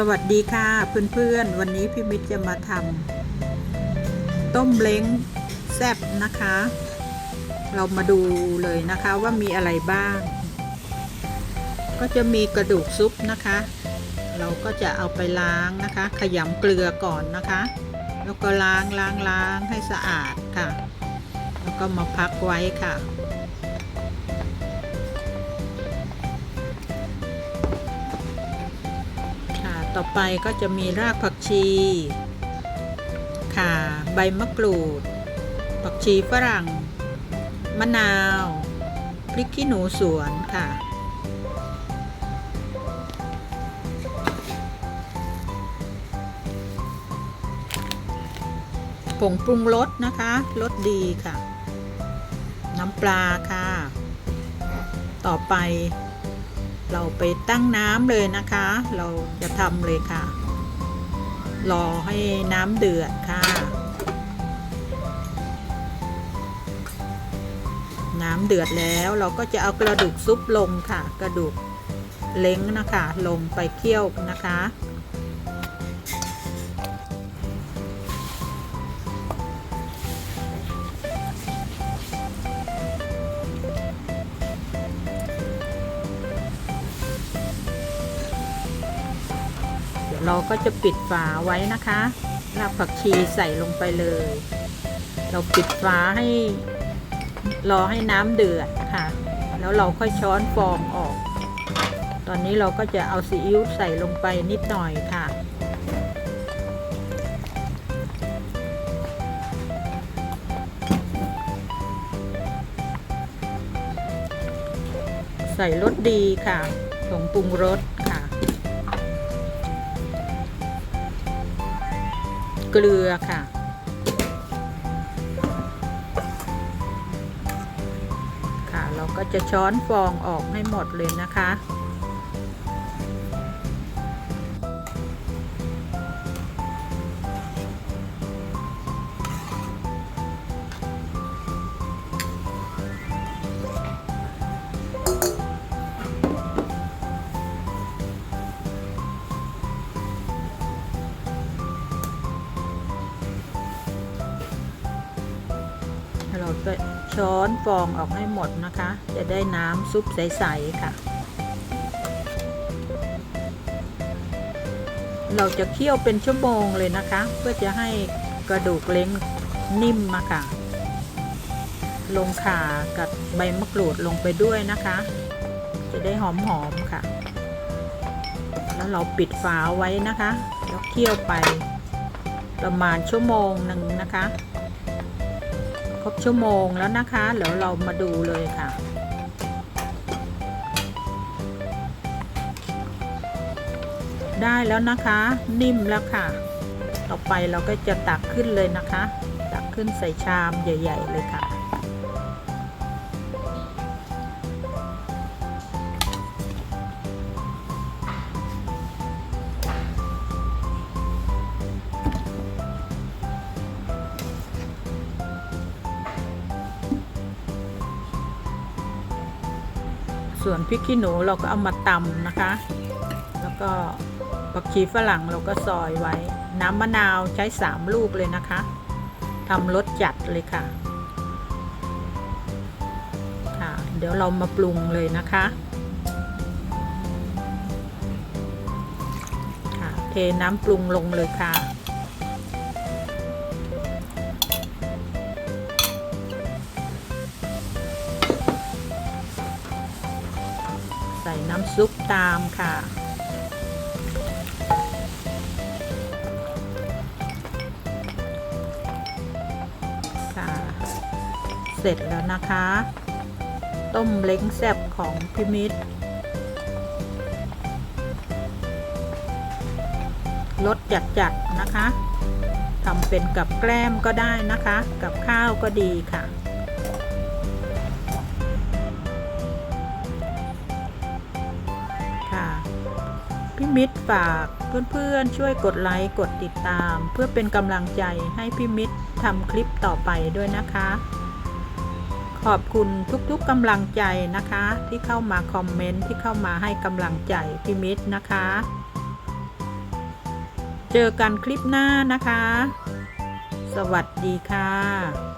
สวัสดีค่ะเพื่อนๆ วันนี้พี่มิตรจะมาทำต้มเล้งแซ่บนะคะ เรามาดูเลยนะคะว่ามีอะไรบ้าง ก็จะมีกระดูกซุปนะคะ เราก็จะเอาไปล้างนะคะ ขยำเกลือก่อนนะคะ แล้วก็ล้างล้างล้างให้สะอาดค่ะ แล้วก็มาพักไว้ค่ะ ต่อไปก็จะมีรากผักชีค่ะใบมะกรูด ผักชีฝรั่ง มะนาว พริกขี้หนูสวนค่ะ ผงปรุงรสนะคะรสดีค่ะ น้ำปลาค่ะ ต่อไป เราไปตั้งน้ำเลยนะคะ เราจะทำเลยค่ะ รอให้น้ำเดือดค่ะ น้ำเดือดแล้วเราก็จะเอากระดูกซุปลงค่ะ กระดูกเล้งนะคะ ลงไปเคี่ยวนะคะ เราก็จะปิดฝาไว้นะคะรากผักชีใส่ลงไปเลย เราปิดฝาให้รอให้น้ำเดือดค่ะ แล้วเราค่อยช้อนฟองออก ตอนนี้เราก็จะเอาซีอิ๊วใส่ลงไปนิดหน่อยค่ะ ใส่รสดีค่ะผงปรุงรส เกลือค่ะ ค่ะ เราก็จะช้อนฟองออกให้หมดเลยนะคะ เราก็ช้อนฟองออกให้หมดนะคะ จะได้น้ำซุปใสๆค่ะ เราจะเคี่ยวเป็นชั่วโมงเลยนะคะ เพื่อจะให้กระดูกเล้งนิ่มมาค่ะ ลงข่ากับใบมะกรูดลงไปด้วยนะคะ จะได้หอมๆค่ะ แล้วเราปิดฝาไว้นะคะ แล้วเคี่ยวไปประมาณชั่วโมงหนึ่งนะคะ บชั่วโมงแล้วนะคะเดี๋ยวเรามาดูเลยค่ะได้แล้วนะคะ นิ่มแล้วค่ะ ต่อไปเราก็จะตักขึ้นเลยนะคะ ตักขึ้นใส่ชามใหญ่ ๆ เลยค่ะ ส่วนพริกขี้หนูเราก็เอามาตำนะคะ แล้วก็ผักชีฝรั่งเราก็ซอยไว้ น้ำมะนาวใช้สามลูกเลยนะคะทำรสจัดเลยค่ะค่ะ เดี๋ยวเรามาปรุงเลยนะคะค่ะเทน้ำปรุงลงเลยค่ะ ส่น้ำซุปตามค่ะ ค่ะ เสร็จแล้วนะคะ ต้มเล้งแซ่บของพิมิตรรสจัดๆนะคะทำเป็นกับแกล้มก็ได้นะคะ กับข้าวก็ดีค่ะค่ะ พี่มิตรฝากเพื่อนๆ ช่วยกดไลค์กดติดตาม เพื่อเป็นกำลังใจให้พี่มิตรทำคลิปต่อไปด้วยนะคะ ขอบคุณทุกๆกำลังใจนะคะ ที่เข้ามาคอมเมนต์ที่เข้ามาให้กำลังใจพี่มิตรนะคะ เจอกันคลิปหน้านะคะ สวัสดีค่ะ